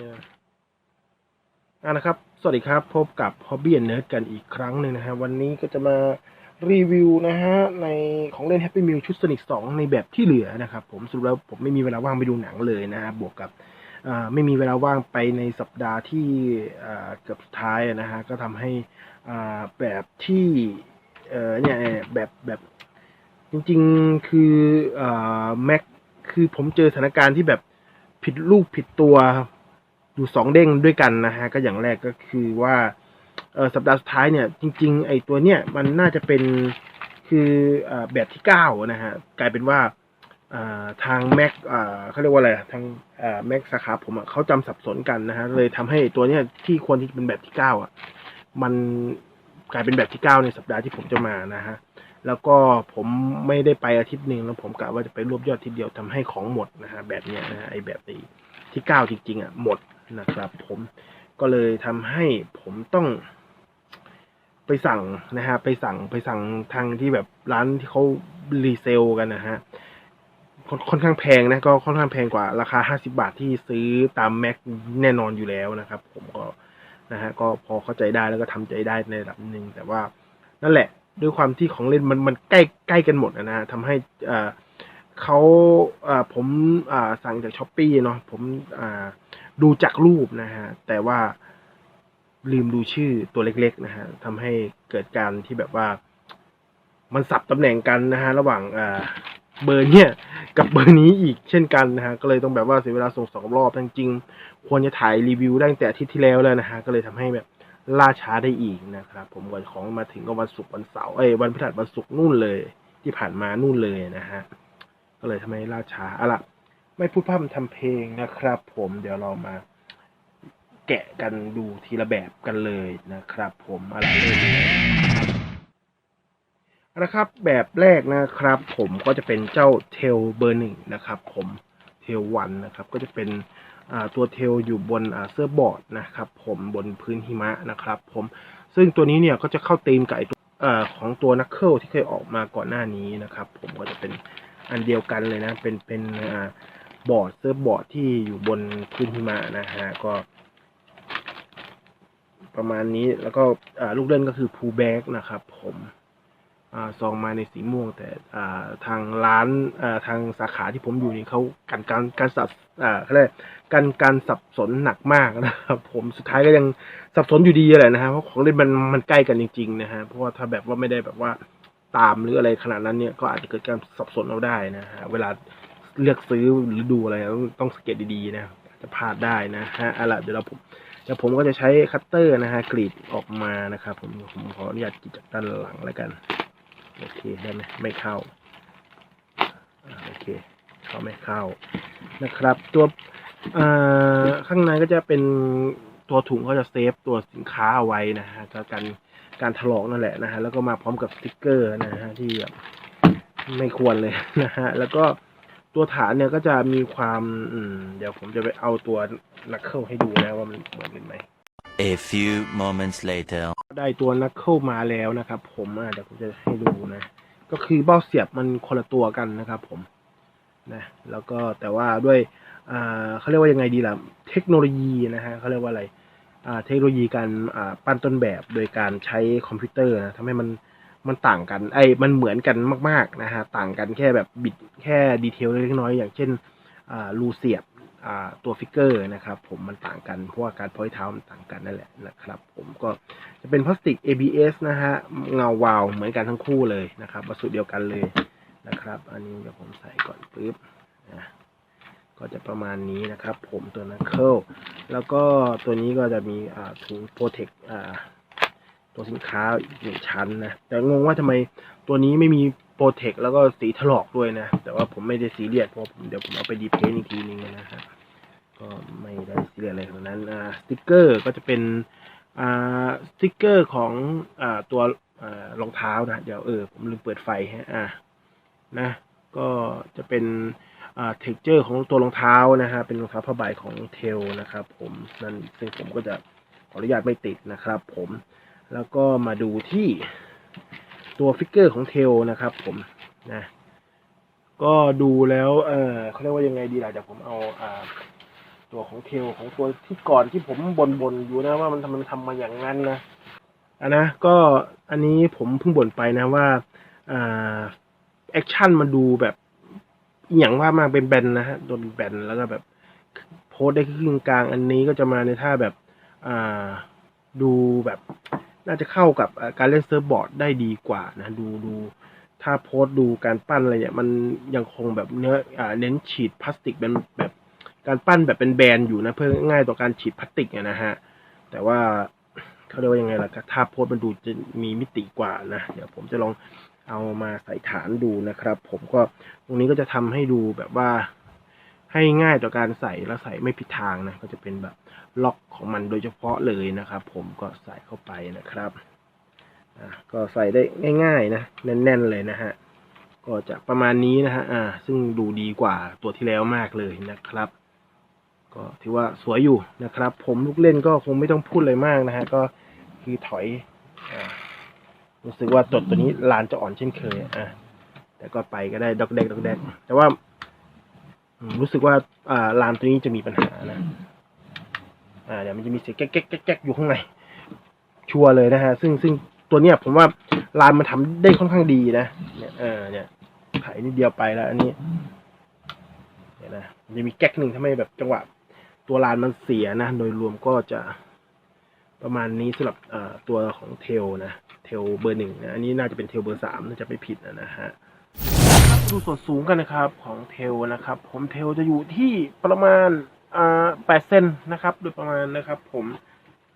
อะนะครับ สวัสดีครับ พบกับ Hobby and Nerd กันอีกครั้งหนึ่งนะฮะ วันนี้ก็จะมารีวิวนะฮะ ในของเล่น Happy Meal ชุด Sonic 2ในแบบที่เหลือนะครับผมสรุปแล้วผมไม่มีเวลาว่างไปดูหนังเลยนะฮะ บวกกับไม่มีเวลาว่างไปในสัปดาห์ที่เกือบสุดท้ายนะฮะ ก็ทำให้อ่าแบบที่เออเนี่ยแบบแบบจริงๆคืออ่าแม็กคือผมเจอสถานการณ์ที่แบบผิดลูกผิดตัว อยู่สองเด้งด้วยกันนะฮะก็อย่างแรกก็คือว่าเออสัปดาห์สุดท้ายเนี่ย จริง ๆ ไอ้ตัวเนี้ยมันน่าจะเป็นคืออแบบที่เก้านะฮะกลายเป็นว่าทางแม็กเขาเรียกว่าอะไรทางแม็กสาขาผมเขาจำสับสนกันนะฮะเลยทำให้ตัวเนี้ยที่ควรที่จะเป็นแบบที่เก้าอะมันกลายเป็นแบบที่เก้าในสัปดาห์ที่ผมจะมานะฮะแล้วก็ผมไม่ได้ไปอาทิตย์หนึ่งแล้วผมกะว่าจะไปรวบยอดทีเดียวทำให้ของหมดนะฮะแบบเนี้ยนะไอ้แบบที่เก้าจริงๆอะหมด นะครับ ผมก็เลยทำให้ผมต้อง ไปสั่งนะฮะไปสั่งไปสั่งทางที่แบบร้านที่เขารีเซลกันนะฮะค่อนค่อนข้างแพงนะก็ค่อนข้างแพงกว่าราคาห้าสิบาทที่ซื้อตามแม็กแน่นอนอยู่แล้วนะครับ ผมก็นะฮะก็พอเข้าใจได้แล้วก็ทำใจได้ในระดับหนึ่งแต่ว่านั่นแหละ ด้วยความที่ของเล่นมันมันใกล้ใกล้กันหมดนะฮะทำให้อ่าเขาอ่าผมอ่าสั่งจากช้อปปี้เนาะผมอ่า ดูจากรูปนะฮะ แต่ว่าลืมดูชื่อตัวเล็ก ๆ นะฮะทำให้เกิดการที่แบบว่า มันสับตำแหน่งกันนะฮะ ระหว่างเบอร์เนี่ยกับเบอร์นี้อีกเช่นกันนะฮะ ก็เลยต้องแบบว่าเสียเวลาส่งสองรอบจริงๆควรจะถ่ายรีวิวตั้งแต่อาทิตย์ที่แล้วแล้วนะฮะ ก็เลยทำให้แบบล่าช้าได้อีกนะครับ ผมก่อนของมาถึงก็วันศุกร์วันเสาร์เอ้ยวันพฤหัสวันศุกร์นู่นเลย ที่ผ่านมานู่นเลยนะฮะ ก็เลยทำให้ล่าช้าอาล่ะ ไม่พูดพร่ำทำเพลงนะครับ ผมเดี๋ยวเรามาแกะกันดูทีละแบบกันเลยนะครับ ผมอะเริ่มเลยเอาละครับ แบบแรกนะครับ ผมก็จะเป็นเจ้าเทลเบอร์หนึ่งนะครับ ผมเทลวันนะครับ ก็จะเป็นตัวเทลอยู่บนเสื้อบอร์ดนะครับ ผมบนพื้นหิมะนะครับ ผมซึ่งตัวนี้เนี่ยก็จะเข้าธีมกับไอ้ของตัวนักเคิลที่เคยออกมาก่อนหน้านี้นะครับ ผมก็จะเป็นอันเดียวกันเลยนะ เป็นเป็นอ บอร์ดเสื้อบอร์ดที่อยู่บนพื้นหิมะนะฮะก็ประมาณนี้แล้วก็ลูกเล่นก็คือพูแบ็กนะครับ ผมอ่าซองมาในสีม่วง แต่อ่าทางร้านอ่าทางสาขาที่ผมอยู่นี่เขาการการการสับอ่าเขาเรียกการการสับสนหนักมากนะครับ ผมสุดท้ายก็ยังสับสนอยู่ดีแหละนะฮะเพราะของเล่นมันมันใกล้กันจริงๆนะฮะเพราะว่าถ้าแบบว่าไม่ได้แบบว่าตามหรืออะไรขนาดนั้นเนี่ยก็อาจจะเกิดการสับสนเอาได้นะฮะเวลา เลือกซื้อหรือดูอะไรต้องสังเกตดีๆนะจะพลาดได้นะฮะเอาล่ะเดี๋ยวเราผมเดี๋ยวผมก็จะใช้คัตเตอร์นะฮะกรีดออกมานะครับผมผมขออนุญาตกรีดจากด้านหลังแล้วกันโอเคได้ไหมไม่เข้าโอเคเข้าไม่เข้านะครับ ตัวข้างในก็จะเป็นตัวถุงเขาจะเซฟตัวสินค้าเอาไว้นะฮะก็การการถลอกนั่นแหละนะฮะแล้วก็มาพร้อมกับสติกเกอร์นะฮะที่แบบไม่ควรเลยนะฮะแล้วก็ ตัวฐานเนี่ยก็จะมีความอืมเดี๋ยวผมจะไปเอาตัวนักเคิลให้ดูนะว่ามันเหมือนกันไหม A few moments later. ได้ตัวนักเคิลมาแล้วนะครับ ผมอะเดี๋ยวผมจะให้ดูนะ ก็คือเบ้าเสียบมันคนละตัวกันนะครับ ผมนะแล้วก็แต่ว่าด้วยอ่าเขาเรียกว่ายังไงดีล่ะ เทคโนโลยีนะฮะเขาเรียกว่าอะไรอ่าเทคโนโลยีการอ่าปั้นต้นแบบโดยการใช้คอมพิวเตอร์นะทำให้มัน มันต่างกัน ไอ้มันเหมือนกันมาก ๆนะฮะต่างกันแค่แบบบิดแค่ดีเทลเล็กน้อยอย่างเช่นอ่ารูเสียบอ่าตัวฟิกเกอร์นะครับ ผมมันต่างกันเพราะว่าการพอยเท้ามันต่างกันนั่นแหละนะครับ ผมก็จะเป็นพลาสติก ABS นะฮะเงาวาวเหมือนกันทั้งคู่เลยนะครับวัสดุเดียวกันเลยนะครับ อันนี้เดี๋ยวผมใส่ก่อนปึ๊บนะก็จะประมาณนี้นะครับ ผมตัวนักเคิลแล้วก็ตัวนี้ก็จะมีอ่าถุงโปรเทคอ่า ตัวสินค้าหนึ่งชั้นนะแต่งงว่าทำไมตัวนี้ไม่มีโปรเทคแล้วก็สีถลอกด้วยนะ แต่ว่าผมไม่ได้ซีเรียสเพราะผมเดี๋ยวผมเอาไปดีเพนอีกทีนึงนะฮะก็ไม่ได้ซีเรียสอะไรขนาดนั้นอ่าสติกเกอร์ก็จะเป็นอ่าสติกเกอร์ของอ่าตัวอ่ารองเท้านะเดี๋ยวเออผมลืมเปิดไฟฮะอ่านะ ก็จะเป็นอ่าเท็กเจอร์ของตัวรองเท้านะฮะเป็นรองเท้าผ้าใบของเทลนะครับ ผมนั่นซึ่งผมก็จะขออนุญาตไม่ติดนะครับ ผม แล้วก็มาดูที่ตัวฟิกเกอร์ของเทลนะครับผมนะก็ดูแล้วเออเขาเรียกว่ายังไงดีล่ะเดี๋ยวผมเอาอ่าตัวของเทลของตัวที่ก่อนที่ผมบ่นบ่นๆอยู่นะว่ามันทำมันทำมาอย่างนั้นนะอะนะก็อันนี้ผมเพิ่งบ่นไปนะว่าอ่าแอคชั่นมันดูแบบอย่างว่ามากเป็นแบนนะฮะโดนแบนแล้วก็แบบโพสได้ครึ่งกลางอันนี้ก็จะมาในท่าแบบอ่าดูแบบ น่าจะเข้ากับการเล่นเซิร์ฟบอร์ดได้ดีกว่านะ ดูดูถ้าโพสดูการปั้นอะไรเนี่ยมันยังคงแบบเนื้ออเน้นฉีดพลาสติกเป็นแบบการปั้นแบบเป็นแบนอยู่นะเพื่อง่ายต่อการฉีดพลาสติกอะนะฮะแต่ว่าเขาเรียกว่ายังไงล่ะถ้าโพสมันดูจะมีมิติกว่านะเดี๋ยวผมจะลองเอามาใส่ฐานดูนะครับ ผมก็ตรงนี้ก็จะทำให้ดูแบบว่าให้ง่ายต่อการใส่แล้วใส่ไม่ผิดทางนะก็จะเป็นแบบ ล็อกของมันโดยเฉพาะเลยนะครับ ผมก็ใส่เข้าไปนะครับก็ใส่ได้ง่ายๆนะแน่นๆเลยนะฮะก็จะประมาณนี้นะฮะอ่า ซึ่งดูดีกว่าตัวที่แล้วมากเลยนะครับ ก็ถือว่าสวยอยู่นะครับ ผมลูกเล่นก็คงไม่ต้องพูดอะไรมากนะฮะก็คือถอยอรู้สึกว่าตัวตัวนี้ลานจะอ่อนเช่นเคยอะแต่ก็ไปก็ได้ดอกแดกดอกแดกแต่ว่า รู้สึกว่าอ่าลานตัวนี้จะมีปัญหานะ อ่าเดี๋ยวมันจะมีเสียงแก๊กแก๊กแก๊กอยู่ข้างในชัวร์เลยนะฮะ ซึ่งซึ่งตัวเนี้ยผมว่าลานมันทำได้ค่อนข้างดีนะเนี่ยเออเนี่ยไถนิดเดียวไปแล้ว อันนี้เนี่ยนะมันจะมีแก๊กหนึ่งทำให้แบบจังหวะ ตัวลานมันเสียนะ โดยรวมก็จะประมาณนี้สำหรับเอ่อตัวของเทลนะเทลเบอร์หนึ่งนะอันนี้น่าจะเป็นเทลเบอร์สามน่าจะไม่ผิดนะนะฮะดูส่วนสูงกันนะครับของเทลนะครับ ผมเทลจะอยู่ที่ประมาณ อ่าแปดเซนนะครับ โดยประมาณนะครับ ผม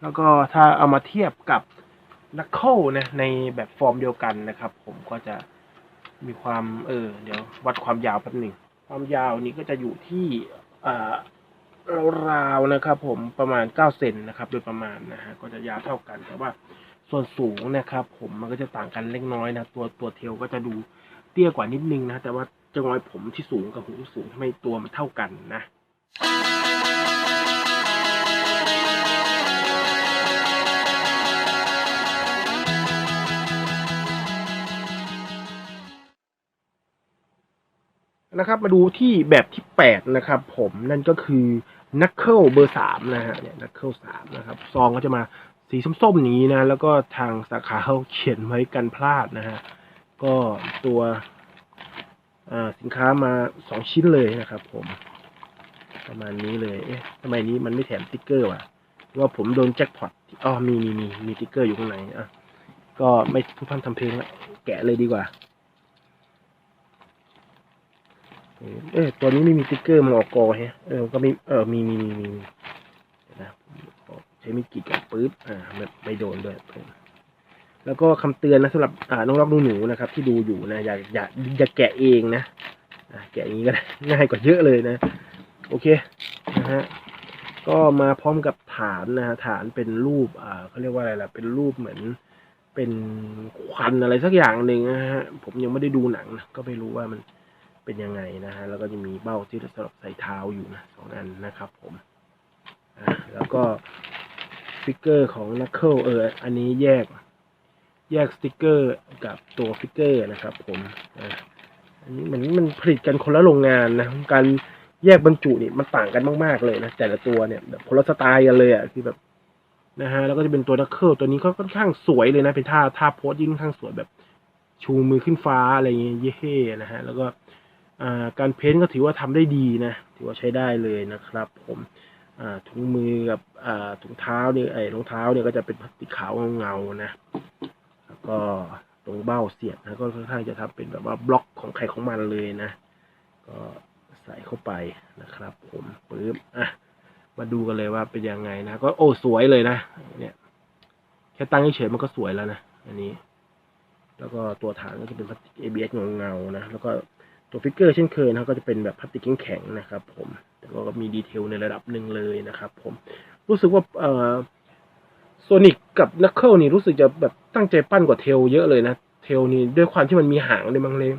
แล้วก็ถ้าเอามาเทียบกับนักเข้านะในแบบฟอร์มเดียวกันนะครับ ผมก็จะมีความเออเดี๋ยววัดความยาวแป๊บหนึ่งความยาวนี้ก็จะอยู่ที่อ่าราวๆนะครับ ผมประมาณเก้าเซนนะครับ โดยประมาณนะฮะก็จะยาวเท่ากันแต่ว่าส่วนสูงนะครับ ผมมันก็จะต่างกันเล็กน้อยนะตัวตัวเทลก็จะดูเตี้ยกว่านิดนึงนะแต่ว่าจะงอยผมที่สูงกับหูที่สูงทำไมตัวมันเท่ากันนะ นะครับมาดูที่แบบที่แปดนะครับ ผมนั่นก็คือนักเคิลเบอร์สามนะฮะเนี่ยนักเคิลสามนะครับซองก็จะมาสีส้มๆอย่างนี้นะ แล้วก็ทางสาขาเขาเขียนไว้กันพลาดนะฮะก็ตัวอ่าสินค้ามาสองชิ้นเลยนะครับ ผม ประมาณนี้เลย เอ๊ะทำไมนี้มันไม่แถมสติ๊กเกอร์วะว่าผมโดนแจ็คพอตอ๋อมีมีมีมีสติ๊กเกอร์อยู่ข้างในอะก็ไม่พูดพร่ำทำเพลงละแกะเลยดีกว่า เออตัวนี้ไม่มีสติ๊กเกอร์มันออกกอฮะเออก็มีเออมีมีมีมีนะใช้มีดกรีดกับปึ๊บอ่าไม่ไม่โดนด้วยแล้วก็คำเตือนนะสำหรับอ่าน้องรับหนูๆนะครับ ที่ดูอยู่นะอย่าอย่าอย่าแกะเองนะแกะอย่างนี้ก็ได้ง่ายกว่าเยอะเลยนะ โอเคนะฮะก็มาพร้อมกับฐานนะฮะฐานเป็นรูปอ่าเขาเรียกว่าอะไรล่ะเป็นรูปเหมือนเป็นควันอะไรสักอย่างหนึ่งนะฮะผมยังไม่ได้ดูหนังนะก็ไม่รู้ว่ามัน เป็นยังไงนะฮะแล้วก็จะมีเบ้าที่สำหรับใส่เท้าอยู่นะสองอันนะครับผมอ่าแล้วก็ฟิกเกอร์ของนักเคิลเอออันนี้แยก แยกสติกเกอร์กับตัวฟิกเกอร์นะครับ ผมอ่าอันนี้เหมือนมันผลิตกันคนละโรงงานนะการแยกบรรจุนี่มันต่างกันมากๆเลยนะแต่ละตัวเนี่ยแบบคนละสไตล์กันเลยอะคือแบบนะฮะแล้วก็จะเป็นตัวนักเคิลตัวนี้ก็ค่อนข้างสวยเลยนะ เป็นท่าท่าโพสยิ่งค่อนข้างสวยแบบชูมือขึ้นฟ้าอะไรเงี้ยเย่นะฮะ แล้วก็ การเพ้นก็ถือว่าทำได้ดีนะ ถือว่าใช้ได้เลยนะครับ ผมถุงมือกับถุงเท้าเนี่ยไอ้รองเท้าเนี่ยก็จะเป็นพลาสติกขาวเงาๆนะ แล้วก็ตรงเบ้าเสียบนะก็ค่อนข้างจะทำเป็นแบบว่าบล็อกของใครของมันเลยนะ ก็ใส่เข้าไปนะครับ ผมปึ๊บอะมาดูกันเลยว่าเป็นยังไงนะ ก็โอ้สวยเลยนะ เนี่ย แค่ตั้งเฉยๆมันก็สวยแล้วนะ อันนี้ แล้วก็ตัวฐานก็จะเป็นพลาสติก ABS เงาๆนะ แล้วก็ ตัวฟิกเกอร์เช่นเคยนะก็จะเป็นแบบพลาสติกแข็งๆนะครับ ผม แต่ก็มีดีเทลในระดับหนึ่งเลยนะครับ ผม รู้สึกว่าเอ่อโซนิกกับนักเคิลนี่รู้สึกจะแบบตั้งใจปั้นกว่าเทลเยอะเลยนะ เทลนี่ด้วยความที่มันมีหางด้วยมั้งเลย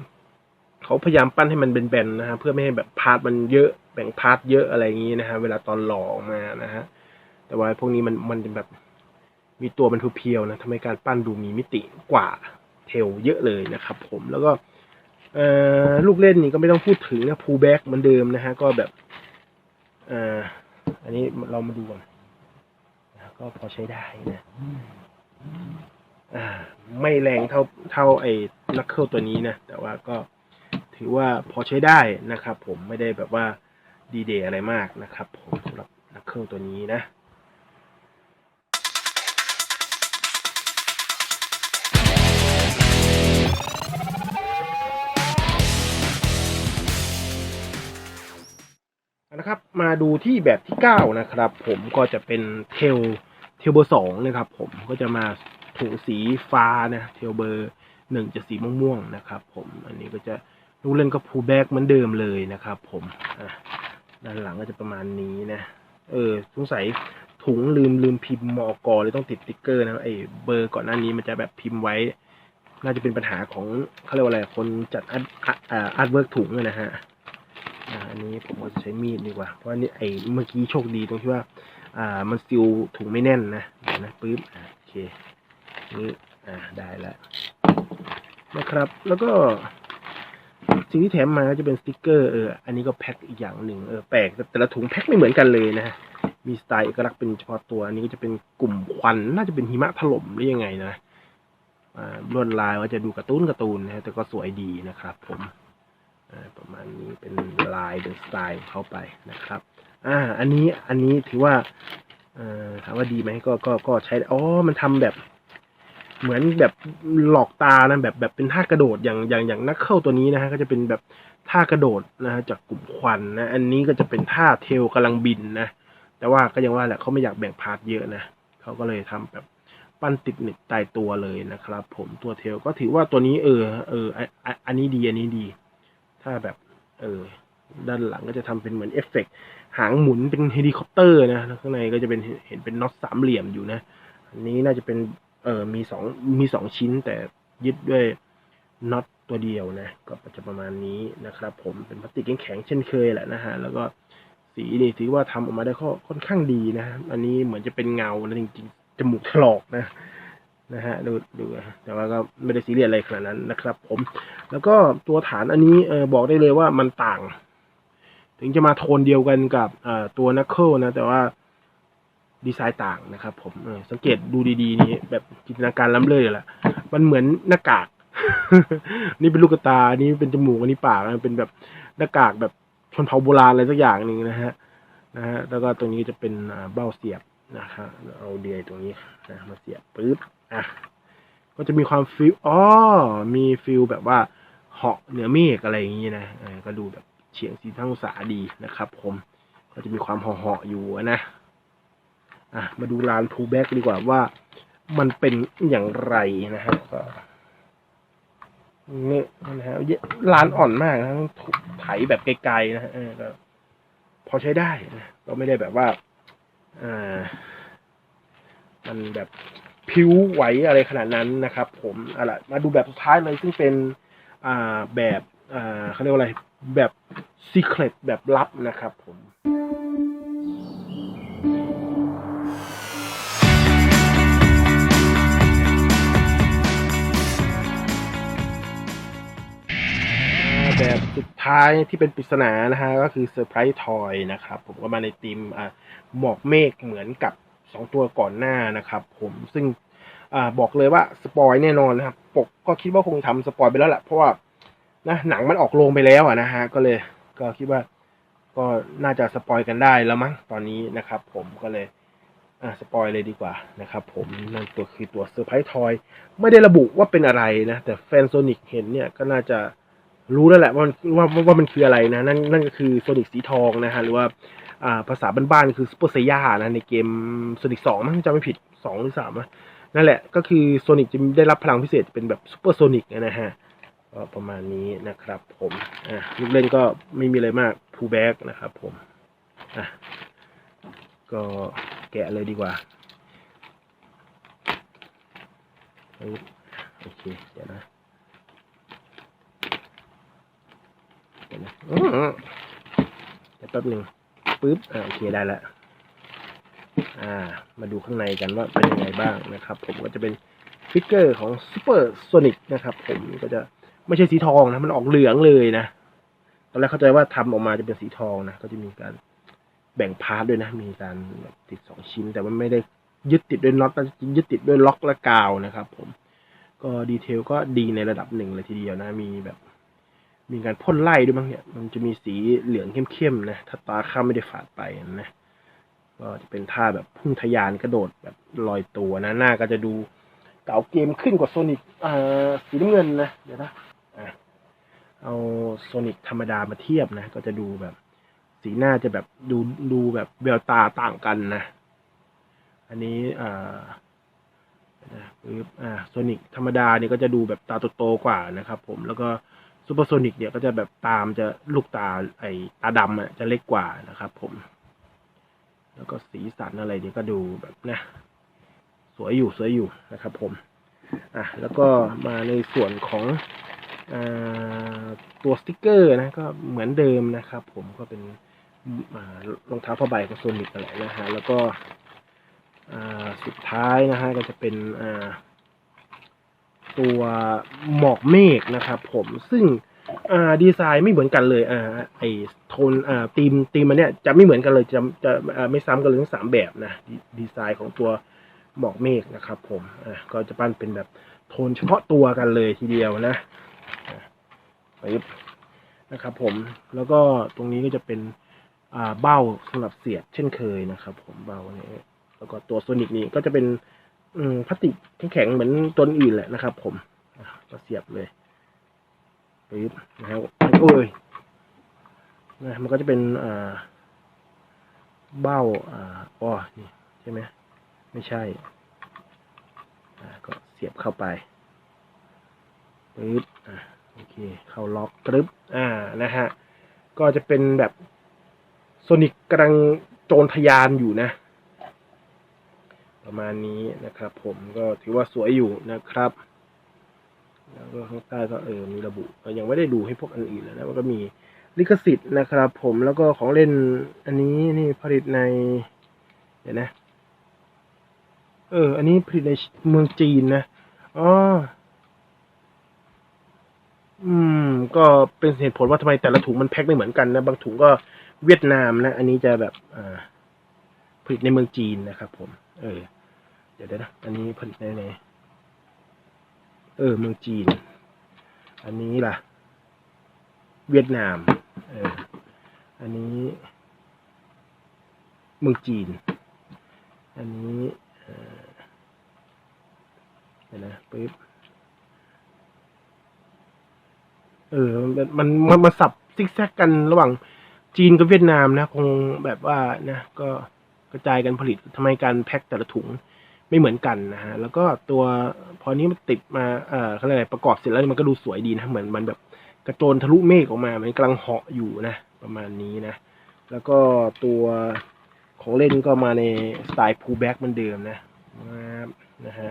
เขาพยายามปั้นให้มันเป็นแบนๆนะฮะเพื่อไม่ให้แบบพาร์ทมันเยอะแบ่งพาร์ทเยอะอะไรอย่างนี้นะฮะเวลาตอนหล่อกมานะฮะแต่ว่าพวกนี้มันมันแบบมีตัวมันเพียวๆนะทำให้การปั้นดูมีมิติกว่าเทลเยอะเลยนะครับ ผมแล้วก็ ลูกเล่นนี่ก็ไม่ต้องพูดถึงนะพูแบ็กเหมือนเดิมนะฮะก็แบบออันนี้เรามาดูกันนก็พอใช้ได้นะไม่แรงเท่าเท่าไอ้นักเคิลตัวนี้นะ แต่ว่าก็ถือว่าพอใช้ได้นะครับ ผมไม่ได้แบบว่าดีเดย์อะไรมากนะครับ ผมสำหรับนักเคิลตัวนี้นะ นะครับมาดูที่แบบที่เก้านะครับ ผมก็จะเป็นเทลเทลเบอร์สองนะครับผมก็จะมาถุงสีฟ้านะเทลเบอร์หนึ่งจะสีม่วงๆนะครับ ผมอันนี้ก็จะลูกเล่นก็พูแบกเหมือนเดิมเลยนะครับ ผมด้านหลังก็จะประมาณนี้นะ เออสงสัยถุงลืมลืมพิมพ์มอกเลยต้องติดติ๊กเกอร์นะไอ้เบอร์ก่อนหน้านี้มันจะแบบพิมพ์ไว้ น่าจะเป็นปัญหาของเขาเรียกว่าอะไรคนจัดอาร์ตอาร์ตเวิร์กถุงนะฮะ อันนี้ผมก็จะใช้มีดดีกว่า เพราะนนี่ไอ้เมื่อกี้โชคดีตรงที่ว่า อ่า มันซิลถุงไม่แน่นนะเดี๋ยวนะปึ๊บโอเค นี่อ่าได้แล้วนะครับ แล้วก็สิ่งที่แถมมาก็จะเป็นสติกเกอร์เออ อันนี้ก็แพ็คอีกอย่างหนึ่งเออแปลกแต่ละถุงแพ็คไม่เหมือนกันเลยนะฮะมีสไตล์เอกลักษณ์เป็นเฉพาะตัว อันนี้ก็จะเป็นกลุ่มควัน น่าจะเป็นหิมะถล่มหรือยังไงนะอ่าลวดลายว่าจะดูการ์ตูนการ์ตูนนะฮะแต่ก็สวยดีนะครับผม ประมาณนี้เป็นลายเป็นสไตล์เข้าไปนะครับ อ่า อันนี้อันนี้ถือว่าอ่อถามว่าดีไหมก็ก็ก็ใช้อ๋อมันทำแบบ เหมือนแบบหลอกตานะแบบแบบเป็นท่ากระโดดอย่างอย่างอย่างนักเข้าตัวนี้นะฮะก็จะเป็นแบบท่ากระโดดนะฮะจากกลุ่มควันนะ อันนี้ก็จะเป็นท่าเทลกำลังบินนะแต่ว่าก็ยังว่าแหละเขาไม่อยากแบ่งพาร์ทเยอะนะเขาก็เลยทำแบบปั้นติดเน็ตตายตัวเลยนะครับ ผมตัวเทลก็ถือว่าตัวนี้เออเอออันอันอันนี้ดีอันนี้ดี ถ้าแบบ เออ ด้านหลังก็จะทำเป็นเหมือนเอฟเฟกต์หางหมุนเป็นเฮลิคอปเตอร์นะแล้วข้างในก็จะเป็นเห็นเป็นน็อตสามเหลี่ยมอยู่นะ อันนี้น่าจะเป็นเออมีสองมีสองชิ้นแต่ยึดด้วยน็อตตัวเดียวนะ ก็จะประมาณนี้นะครับ ผมเป็นพลาสติกแข็งๆเช่นเคยแหละนะฮะแล้วก็สีนี่ถือว่าทำออกมาได้ค่อนข้างดีนะฮะอันนี้เหมือนจะเป็นเงานะจริงๆจมูกถลอกนะ นะฮะดูดูนะแต่ว่าก็ไม่ได้ซีเรียสอะไรขนาดนั้นนะครับ ผม แล้วก็ตัวฐานอันนี้เออบอกได้เลยว่ามันต่าง ถึงจะมาโทนเดียวกันกับเอ่อตัวนักเคิลนะ แต่ว่าดีไซน์ต่างนะครับ ผมสังเกตดูดีๆ นี่แบบจินตนาการล้ำเลิศแหละมันเหมือนหน้ากาก นี่เป็นลูกตา นี่เป็นจมูกอันนี้ปากนเป็นแบบหน้ากากแบบชนเผ่าโบราณอะไรสักอย่างหนึ่งนะฮะนะฮะแล้วก็ตรงนี้จะเป็นเบ้าเสียบนะครับเอาเดียตรงนี้นะมาเสียบปึ๊บ อะก็จะมีความฟิลอ๋อมีฟิลแบบว่าเหาะเหนือเมฆอะไรอย่างนี้นะก็ดูแบบเฉียงสีทั้งองศาดีนะครับ ผม ก็จะมีความเหาะๆอยู่นะอะมาดูลานทูแบ็กดีกว่าว่ามันเป็นอย่างไรนะฮะก็นี่นะฮะลานอ่อนมากนะต้งถูไถแบบไกลๆนะฮะก็พอใช้ได้นะก็ไม่ได้แบบว่าอ่ามันแบบ ผิวไหวอะไรขนาดนั้นนะครับ ผมอาล่ะมาดูแบบสุดท้ายเลยซึ่งเป็นอ่าแบบอ่าเขาเรียกว่าอะไรแบบ secret แบบลับนะครับผมแบบสุดท้ายที่เป็นปริศนานะฮะก็คือเซอร์ไพรส์ทอยนะครับ ผมก็มาในทีมอ่าหมอกเมฆเหมือนกับ สองตัวก่อนหน้านะครับ ผมซึ่งอบอกเลยว่าสปอยแน่นอนนะครับ ปกก็คิดว่าคงทำสปอยไปแล้วแหละเพราะว่านะหนังมันออกโรงไปแล้วอะนะฮะก็เลยก็คิดว่าก็น่าจะสปอยกันได้แล้วมั้งตอนนี้นะครับ ผมก็เลยอ่าสปอยเลยดีกว่านะครับ ผมนั่นตัวคือตัวเซอร์ไพรส์ทอยไม่ได้ระบุว่าเป็นอะไรนะ แต่แฟนโซนิกเห็นเนี่ยก็น่าจะรู้แล้วแหละว่าว่าว่าว่ามันคืออะไรนะ นั่นนั่นก็คือโซนิกสีทองนะฮะหรือว่า ภาษาบ้านๆคือซูเปอร์ไซย่านะในเกมโซนิกสองมั้งจำไม่ผิดสองหรือสามนั่นแหละก็คือโซนิกจะได้รับพลังพิเศษเป็นแบบซูเปอร์โซนิกนะฮะก็ประมาณนี้นะครับผมอะลูกเล่นก็ไม่มีอะไรมากพูแบ็กนะครับผมอะก็แกะเลยดีกว่าโอเคเดี๋ยวนะเดี๋ยวนะอื้อหือเดี๋ยวแป๊บหนึ่ง ปึ๊บอ่าโอเคได้แล้วอ่า มาดูข้างในกันว่าเป็นยังไงบ้างนะครับ ผมก็จะเป็นฟิกเกอร์ของซูเปอร์โซนิกนะครับ ผมก็จะไม่ใช่สีทองนะมันออกเหลืองเลยนะตอนแรกเข้าใจว่าทำออกมาจะเป็นสีทองนะก็จะมีการแบ่งพาร์ทด้วยนะ มีการติดสองชิ้น แต่ว่าไม่ได้ยึดติดด้วยน็อตแต่ยึดติดด้วยล็อกและกาวนะครับ ผม ก็ดีเทลก็ดีในระดับหนึ่งเลยทีเดียวนะ มีแบบ มีการพ่นไล่ด้วยมั้งเนี่ย มันจะมีสีเหลืองเข้มๆนะ ถ้าตาข้ามไม่ได้ฝาดไปนะ ก็จะเป็นท่าแบบพุ่งทะยานกระโดดแบบลอยตัวนะ หน้าก็จะดูเก่าเกมขึ้นกว่าโซนิกอ่าสีน้ำเงินนะ เดี๋ยวนะเอาโซนิกธรรมดามาเทียบนะ ก็จะดูแบบ สีหน้าจะแบบดูดูแบบแววตาต่างกันนะ อันนี้อ่านะปึ๊บอ่าโซนิกธรรมดาเนี่ยก็จะดูแบบตาโตๆกว่านะครับ ผมแล้วก็ ซูเปอร์โซนิกเนี่ยก็จะแบบตามจะลูกตาไอตาดำอะจะเล็กกว่านะครับผม แล้วก็สีสันอะไรเนี่ยก็ดูแบบนะสวยอยู่สวยอยู่นะครับผมอะแล้วก็มาในส่วนของอาตัวสติกเกอร์นะก็เหมือนเดิมนะครับ ผมก็เป็นอ่ารองเท้าผ้าใบของโซนิกนั่นแหละนะฮะแล้วก็อ่าสุดท้ายนะฮะก็จะเป็นอ่า ตัวหมอกเมฆนะครับผมซึ่งอ่าดีไซน์ไม่เหมือนกันเลยอ่าไอโทนอ่าธีมธีมมันเนี้ยจะไม่เหมือนกันเลยจะจะอ่าไม่ซ้ำกันเลยทั้งสามแบบนะดดีไซน์ของตัวหมอกเมฆนะครับผมอ่าก็จะปั้นเป็นแบบโทนเฉพาะตัวกันเลยทีเดียวนะปึ๊บนะครับผมแล้วก็ตรงนี้ก็จะเป็นอ่าเบ้าสำหรับเสียบเช่นเคยนะครับ ผมเบ้านี้แล้วก็ตัวโซนิกนี้ก็จะเป็น อืมพลาสติกแข็งเหมือนตัวอื่นแหละนะครับ ผมก็เสียบเลยปึ๊บนะครับโอ้ยนะมันก็จะเป็นอ่าเบ้าอ่าอ๋อนี่ใช่ไหมไม่ใช่ก็เสียบเข้าไปปึ๊บอ่าโอเค เข้าล็อกปึ๊บอ่านะฮะก็จะเป็นแบบโซนิกกำลังโจรทะยานอยู่นะ ประมาณนี้นะครับ ผมก็ถือว่าสวยอยู่นะครับ แล้วก็ข้างใต้ก็เออมีระบุยังไม่ได้ดูให้พวกอันอื่นเลยนะมันก็มีลิขสิทธิ์นะครับ ผมแล้วก็ของเล่นอันนี้นี่ผลิตใน เดี๋ยวนะ เออ อันนี้ผลิตในเมืองจีนนะอ๋ออืม ก็เป็นเหตุผลว่าทำไมแต่ละถุงมันแพ็คไม่เหมือนกันนะ บางถุงก็เวียดนามนะ อันนี้จะแบบ อ่า ผลิตในเมืองจีนนะครับผม เออ เดี๋ยวเดี๋ยวนะอันนี้ผลิตในไหนเออเมืองจีน อันนี้ล่ะ เวียดนาม เออ อันนี้ เมืองจีน อันนี้เออเดี๋ยวนะปึ๊บเออ มันมันมาสับซิกแซกกันระหว่างจีนกับเวียดนามนะ คงแบบว่านะ ก็กระจายกันผลิตทำไมการแพ็คแต่ละถุง ไม่เหมือนกันนะฮะแล้วก็ตัวพอนี้มันติดมาเอ่อเขาเรียกอะไรประกอบเสร็จแล้วมันก็ดูสวยดีนะเหมือนมันแบบกระโจนทะลุเมฆออกมา มันกำลังเหาะอยู่นะ ประมาณนี้นะ แล้วก็ตัวของเล่นก็มาในสไตล์พูแบ็กเหมือนเดิมนะนะฮะ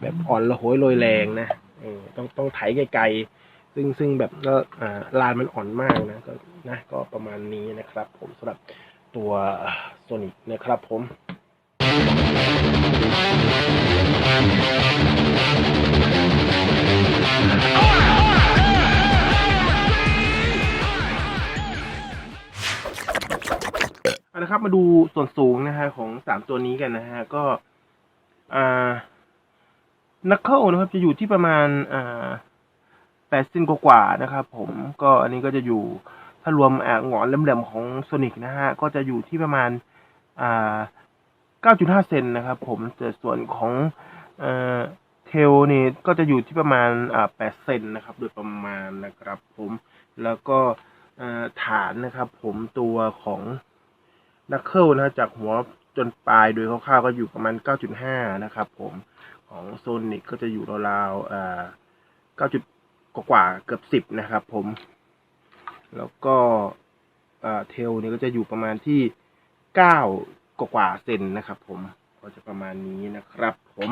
แบบอ่อนระโหยโรยแรงนะเออต้องต้องไถไกลๆ ซึ่งซึ่งแบบก็อ่าลานมันอ่อนมากนะก็นะก็ประมาณนี้นะครับ ผมสำหรับตัวโซนิกนะครับผม เอาละครับมาดูส่วนสูงนะฮะของสามตัวนี้กันนะฮะก็อ่านักเข้านะครับ จะอยู่ที่ประมาณอ่าแปดเซนกว่าๆนะครับ ผมก็อันนี้ก็จะอยู่ถ้ารวมอ่าหงอนแหลมๆของโซนิกนะฮะก็จะอยู่ที่ประมาณอ่าเก้าจุดห้าเซนนะครับ ผมแต่ส่วนของ เอ่อเทลนี่ก็จะอยู่ที่ประมาณอ่าแปดเซนนะครับ โดยประมาณนะครับผมแล้วก็อ่าฐานนะครับ ผมตัวของนักเคิลนะจากหัวจนปลายโดยคร่าวๆก็อยู่ประมาณ 9.5 นะครับ ผมของโซนิกก็จะอยู่ราวๆอ่า9กว่าเกือบ 10 นะครับ ผม แล้วก็อ่าเทลนี่ก็จะอยู่ประมาณที่ 9 กว่าเซนนะครับ ผม ก็จะประมาณนี้นะครับผม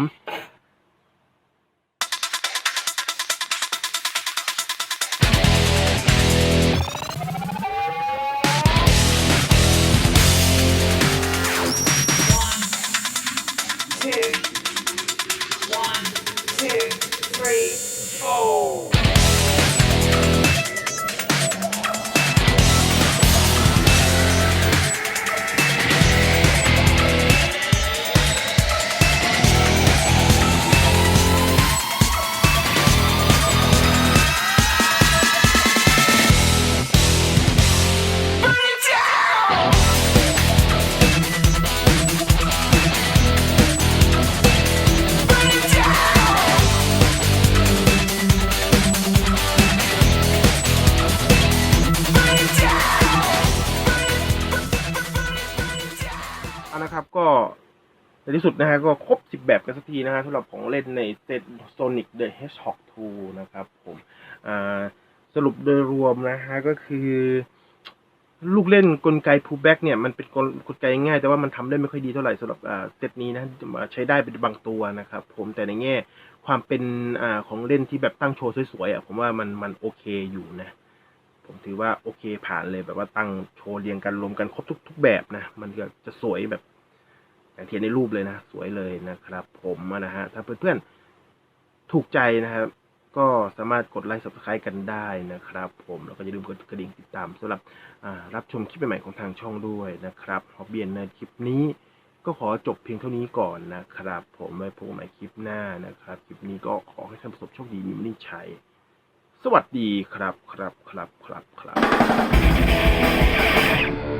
ในที่สุดนะฮะก็ครบสิบแบบกันสักทีนะฮะสำหรับของเล่นในเซต Sonic the Hedgehog 2 นะครับผมสรุปโดยรวมนะฮะก็คือลูกเล่นกลไก pullback เนี่ยมันเป็นกลกลไกง่ายแต่ว่ามันทำได้ไม่ค่อยดีเท่าไหร่สำหรับเซตนี้นะใช้ได้เป็นบางตัวนะครับผมแต่ในแง่ความเป็นอของเล่นที่แบบตั้งโชว์สวยๆอะผมว่ามันมันโอเคอยู่นะ ผมถือว่าโอเคผ่านเลยแบบว่าตั้งโชว์เรียงกันรวมกันครบทุกทุกแบบนะ มันก็จะสวยแบบ อย่างที่เห็นในรูปเลยนะ สวยเลยนะครับ ผมนะฮะถ้าเพื่อนๆถูกใจนะครับ ก็สามารถกดไลค์ subscribe กันได้นะครับ ผมแล้วก็อย่าลืมกดกระดิ่งติดตามสำหรับรับชมคลิปใหม่ๆของทางช่องด้วยนะครับฮอบเบียนในคลิปนี้ก็ขอจบเพียงเท่านี้ก่อนนะครับ ผมไว้พบกันใหม่คลิปหน้านะครับ คลิปนี้ก็ขอให้ท่านประสบโชคดีมีมันนี่ชัยสวัสดีครับครับครับครับครับ